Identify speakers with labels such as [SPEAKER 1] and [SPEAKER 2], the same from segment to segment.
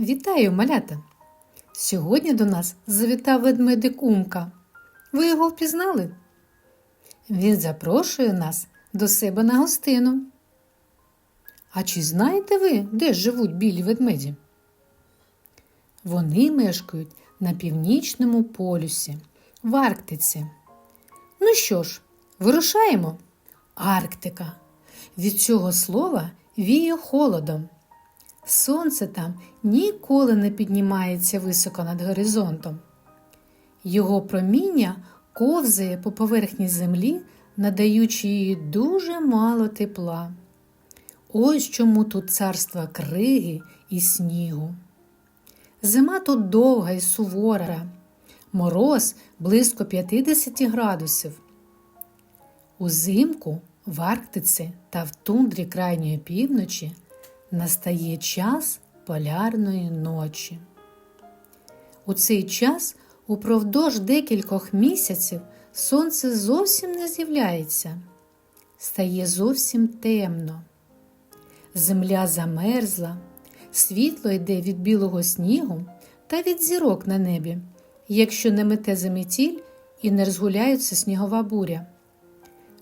[SPEAKER 1] Вітаю, малята! Сьогодні до нас завітав ведмедик Умка. Ви його впізнали? Він запрошує нас до себе на гостину. А чи знаєте ви, де живуть білі ведмеді? Вони мешкають на північному полюсі, в Арктиці. Ну що ж, вирушаємо? Арктика. Від цього слова віє холодом. Сонце там ніколи не піднімається високо над горизонтом. Його проміння ковзає по поверхні землі, надаючи їй дуже мало тепла. Ось чому тут царство криги і снігу. Зима тут довга і сувора, мороз близько 50 градусів. Узимку в Арктиці та в тундрі крайньої півночі настає час полярної ночі. У цей час упродовж декількох місяців сонце зовсім не з'являється, стає зовсім темно. Земля замерзла, світло йде від білого снігу та від зірок на небі, якщо не мете заметіль і не розгуляється снігова буря.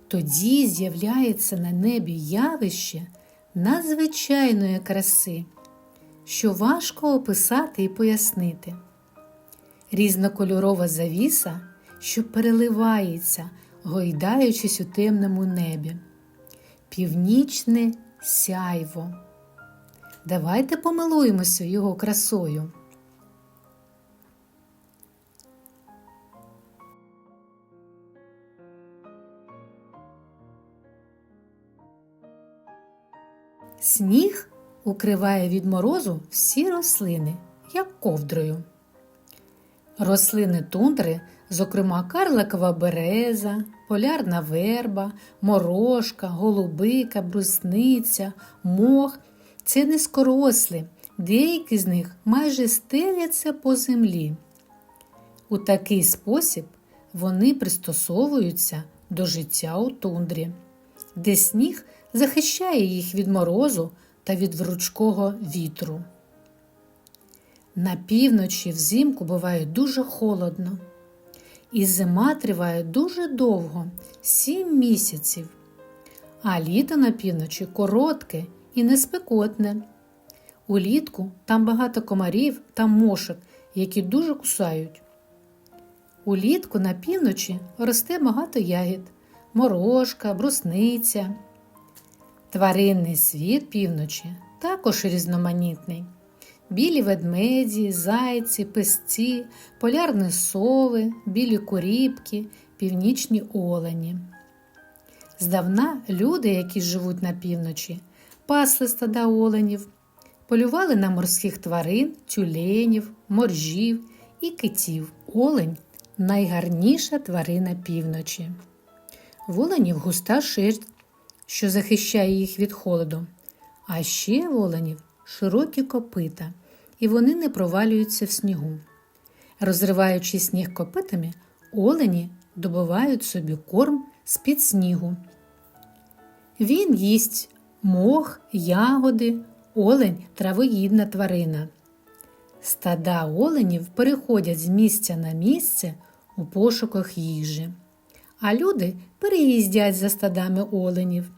[SPEAKER 1] Тоді з'являється на небі явище надзвичайної краси, що важко описати і пояснити. Різнокольорова завіса, що переливається, гойдаючись у темному небі, північне сяйво. Давайте помилуємося його красою. Сніг укриває від морозу всі рослини, як ковдрою. Рослини тундри, зокрема карликова береза, полярна верба, морошка, голубика, брусниця, мох це низкорослі, деякі з них майже стеляться по землі. У такий спосіб вони пристосовуються до життя у тундрі, де сніг захищає їх від морозу та від вручкого вітру. На півночі взимку буває дуже холодно, і зима триває дуже довго сім місяців, а літо на півночі коротке і неспекотне. Улітку там багато комарів та мошок, які дуже кусають. Улітку на півночі росте багато ягід, морошка, брусниця. Тваринний світ півночі також різноманітний. Білі ведмеді, зайці, песці, полярні сови, білі куріпки, північні олені. Здавна люди, які живуть на півночі, пасли стада оленів, полювали на морських тварин, тюленів, моржів і китів. Олень найгарніша тварина півночі. В оленів густа шерсть, що захищає їх від холоду, а ще в оленів широкі копита, і вони не провалюються в снігу. Розриваючи сніг копитами, олені добувають собі корм з-під снігу. Він їсть мох, ягоди, олень травоїдна тварина. Стада оленів переходять з місця на місце у пошуках їжі, а люди переїздять за стадами оленів.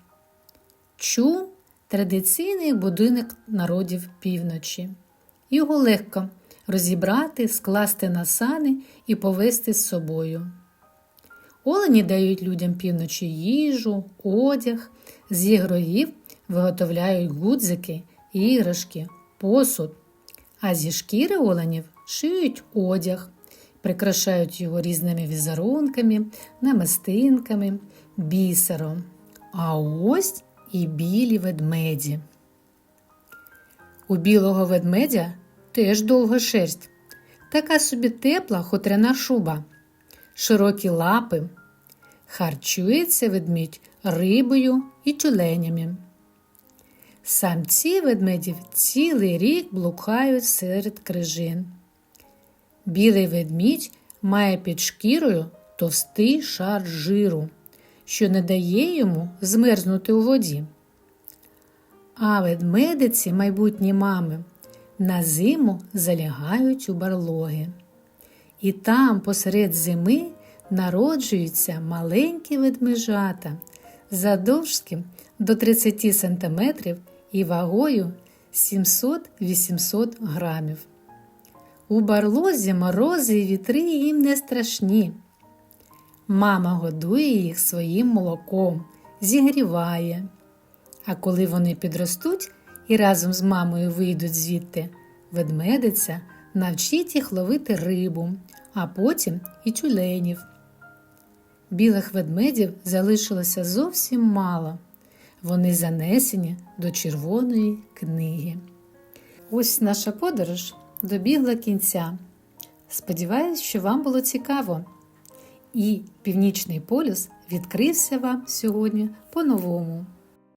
[SPEAKER 1] Чу традиційний будинок народів півночі. Його легко розібрати, скласти на сани і повезти з собою. Олені дають людям півночі їжу, одяг, з ігроїв виготовляють гудзики, іграшки, посуд, а зі шкіри оленів шиють одяг, прикрашають його різними візерунками, намистинками, бісером. А ось і білі ведмеді. У білого ведмедя теж довга шерсть, така собі тепла хутряна шуба, широкі лапи. Харчується ведмідь рибою і тюленями. Самці ведмедів цілий рік блукають серед крижин. Білий ведмідь має під шкірою товстий шар жиру, що не дає йому змерзнути у воді. А ведмедиці майбутні мами на зиму залягають у барлоги. І там посеред зими народжуються маленькі ведмежата задовжки до 30 см і вагою 700-800 грамів. У барлозі морози і вітри їм не страшні. Мама годує їх своїм молоком, зігріває. А коли вони підростуть і разом з мамою вийдуть звідти, ведмедиця навчить їх ловити рибу, а потім і тюленів. Білих ведмедів залишилося зовсім мало. Вони занесені до червоної книги. Ось наша подорож добігла кінця. Сподіваюсь, що вам було цікаво. І Північний полюс відкрився вам сьогодні по-новому.